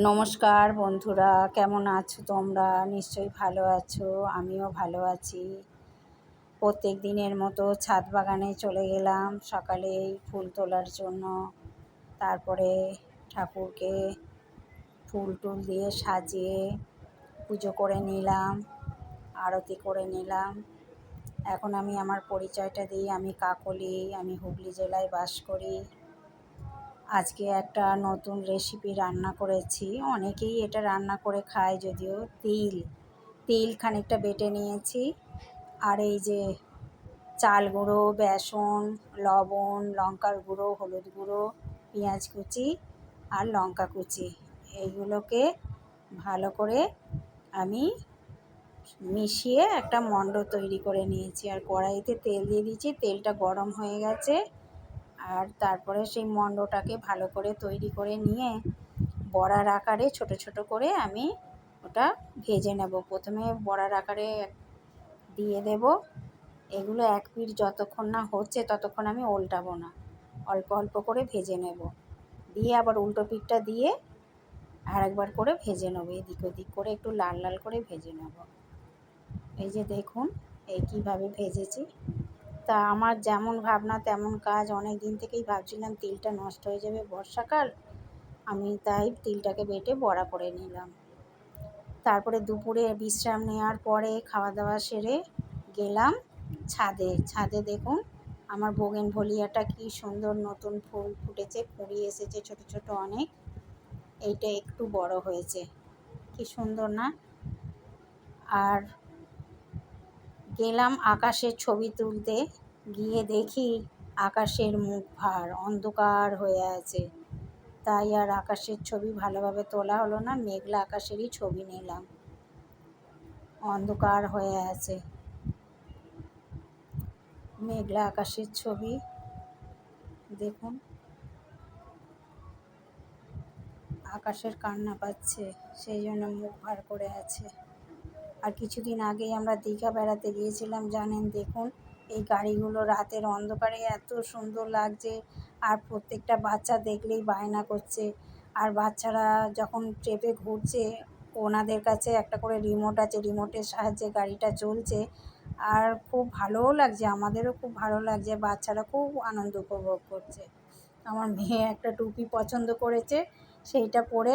নমস্কার বন্ধুরা, কেমন আছো তোমরা? নিশ্চয়ই ভালো আছো, আমিও ভালো আছি। প্রত্যেক দিনের মতো ছাদ বাগানে চলে গেলাম সকালেই ফুল তোলার জন্য। তারপরে ঠাকুরকে ফুল টুল দিয়ে সাজিয়ে পুজো করে নিলাম, আরতি করে নিলাম। এখন আমি আমার পরিচয়টা দিই, আমি কাকলি, আমি হুগলি জেলায় বাস করি। আজকে একটা নতুন রেসিপি রান্না করেছি। অনেকেই এটা রান্না করে খায়, যদিও তিল তিল খানিকটা বেটে নিয়েছি। আর এই যে চাল গুঁড়ো, বেসন, লবণ, লঙ্কার গুঁড়ো, হলুদ গুঁড়ো, পেঁয়াজ কুচি আর লঙ্কা কুচি, এইগুলোকে ভালো করে আমি মিশিয়ে একটা মণ্ড তৈরি করে নিয়েছি। আর কড়াইতে তেল দিয়ে দিয়েছি, তেলটা গরম হয়ে গেছে। আর তারপরে সেই মণ্ডটাকে ভালো করে তৈরি করে নিয়ে বড়ার আকারে ছোট ছোট করে আমি ওটা ভেজে নেব। প্রথমে বড়ার আকারে দিয়ে দেব। এগুলো এক পিঠ যতক্ষণ না হচ্ছে ততক্ষণ আমি উল্টাবো না। অল্প অল্প করে ভেজে নেব। দিয়ে আবার উল্টো পিঠটা দিয়ে আরেকবার করে ভেজে নেব। এদিক ওদিক করে একটু লাল লাল করে ভেজে নেব। এই যে দেখুন, এই কীভাবে ভেজেছি। তা আমার যেমন ভাবনা তেমন কাজ। অনেক দিন থেকেই ভাবছিলাম তিলটা নষ্ট হয়ে যাবে বর্ষাকাল। আমি তাই তিলটাকে বেটে বড়া করে নিলাম। তারপরে দুপুরে বিশ্রাম নেওয়ার পরে খাওয়া দাওয়া সেরে গেলাম ছাদে। ছাদে দেখুন, আমার বোগেন ভলিয়াটা কি সুন্দর নতুন ফুল ফুটেছে কুড়ি এসেছে ছোট ছোট অনেক। এইটা একটু বড় হয়েছে। কি সুন্দর না? আর গেলাম আকাশের ছবি তুলতে। গিয়ে দেখি আকাশের মুখ ভার, অন্ধকার হয়ে আছে। তাই আর আকাশের ছবি ভালোভাবে তোলা হলো না, মেঘলা আকাশেরই ছবি নিলাম। অন্ধকার হয়ে আছে। মেঘলা আকাশের ছবি, দেখুন। আকাশের কান্না পাচ্ছে, সেই জন্য মুখ ভার করে আছে। আর কিছুদিন আগেই আমরা দীঘা বেড়াতে গিয়েছিলাম, জানেন? দেখুন, এই গাড়িগুলো রাতের অন্ধকারে এত সুন্দর লাগছে। আর প্রত্যেকটা বাচ্চা দেখলেই বায়না করছে। আর বাচ্চারা যখন ট্রেপে ঘুরছে, ওনাদের কাছে একটা করে রিমোট আছে রিমোটের সাহায্যে গাড়িটা চলছে। আর খুব ভালোও লাগছে, আমাদেরও খুব ভালো লাগছে, বাচ্চারা খুব আনন্দ উপভোগ করছে। আমার মেয়ে একটা টুপি পছন্দ করেছে, সেইটা পরে